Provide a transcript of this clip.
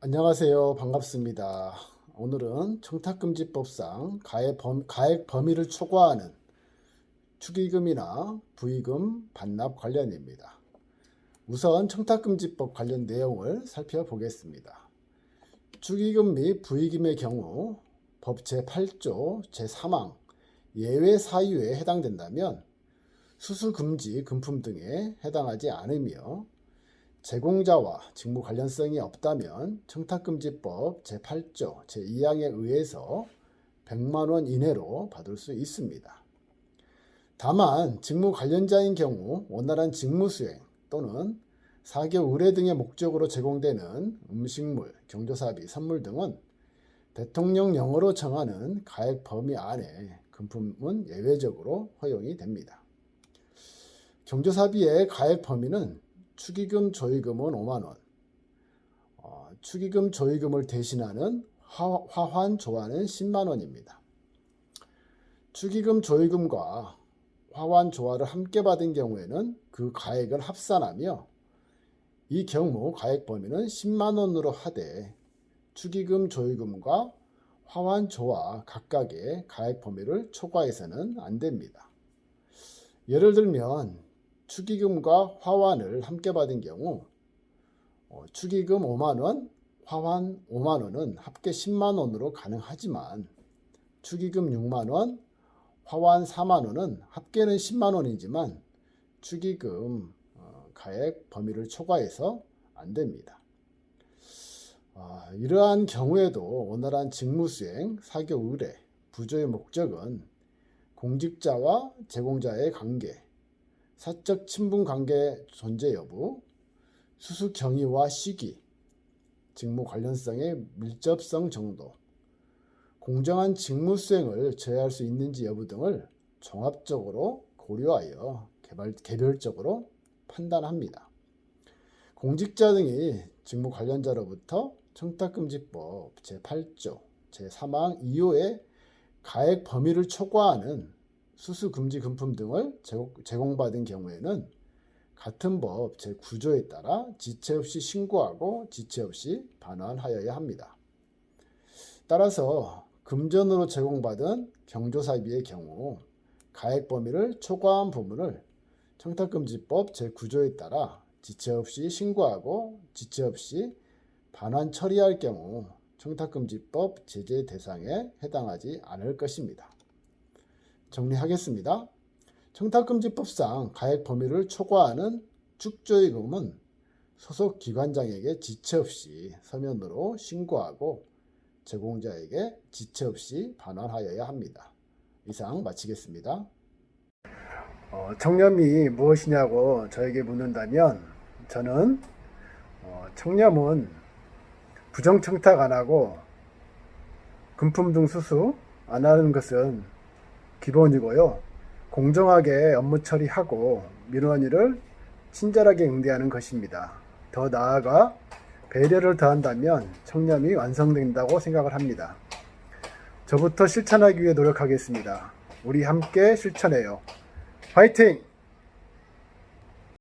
안녕하세요. 반갑습니다. 오늘은 청탁금지법상 가액, 범, 가액 범위를 초과하는 축의금이나 부의금 반납 관련입니다. 우선 청탁금지법 관련 내용을 살펴보겠습니다. 축의금 및 부의금의 경우 법 제8조 제3항 예외 사유에 해당된다면 수수금지 금품 등에 해당하지 않으며 제공자와 직무 관련성이 없다면 청탁금지법 제8조 제2항에 의해서 100만 원 이내로 받을 수 있습니다. 다만 직무 관련자인 경우 원활한 직무 수행 또는 사교 의뢰 등의 목적으로 제공되는 음식물, 경조사비, 선물 등은 대통령령으로 정하는 가액 범위 안에 금품은 예외적으로 허용이 됩니다. 경조사비의 가액 범위는 축의금, 조의금은 5만 원, 어, 축의금, 조의금을 대신하는 화, 화환, 조화는 10만 원입니다. 축의금, 조의금과 화환, 조화를 함께 받은 경우에는 그 가액을 합산하며 이 경우 가액 범위는 10만 원으로 하되 축의금, 조의금과 화환, 조화 각각의 가액 범위를 초과해서는 안 됩니다. 예를 들면 축의금과 화환을 함께 받은 경우 어, 축의금 5만 원, 화환 5만 원은 합계 10만 원으로 가능하지만 축의금 6만 원, 화환 4만 원은 합계는 10만 원이지만 축의금 어, 가액 범위를 초과해서 안 됩니다. 아, 이러한 경우에도 원활한 직무수행, 사교 의뢰, 부조의 목적은 공직자와 제공자의 관계, 사적 친분 관계 존재 여부, 수수 경위와 시기, 직무 관련성의 밀접성 정도, 공정한 직무 수행을 제어할 수 있는지 여부 등을 종합적으로 고려하여 개발, 개별적으로 판단합니다. 공직자 등이 직무 관련자로부터 청탁금지법 제8조 제3항 2호의 가액 범위를 초과하는 수수 금지 금품 등을 제공 받은 경우에는 같은 법 제9조에 따라 지체 없이 신고하고 지체 없이 반환하여야 합니다. 따라서 금전으로 제공받은 경조사비의 경우 가액 범위를 초과한 부분을 청탁금지법 제9조에 따라 지체 없이 신고하고 지체 없이 반환 처리할 경우 청탁금지법 제재 대상에 해당하지 않을 것입니다. 정리하겠습니다. 청탁금지법상 가액 범위를 초과하는 축조의금은 소속 기관장에게 지체 없이 서면으로 신고하고 제공자에게 지체 없이 반환하여야 합니다. 이상 마치겠습니다. 어, 청렴이 무엇이냐고 저에게 묻는다면 저는 어, 청렴은 부정청탁 안 하고 금품 등 수수 안 하는 것은 기본이고요. 공정하게 업무 처리하고 민원인을 친절하게 응대하는 것입니다. 더 나아가 배려를 더한다면 청렴이 완성된다고 생각을 합니다. 저부터 실천하기 위해 노력하겠습니다. 우리 함께 실천해요. 화이팅!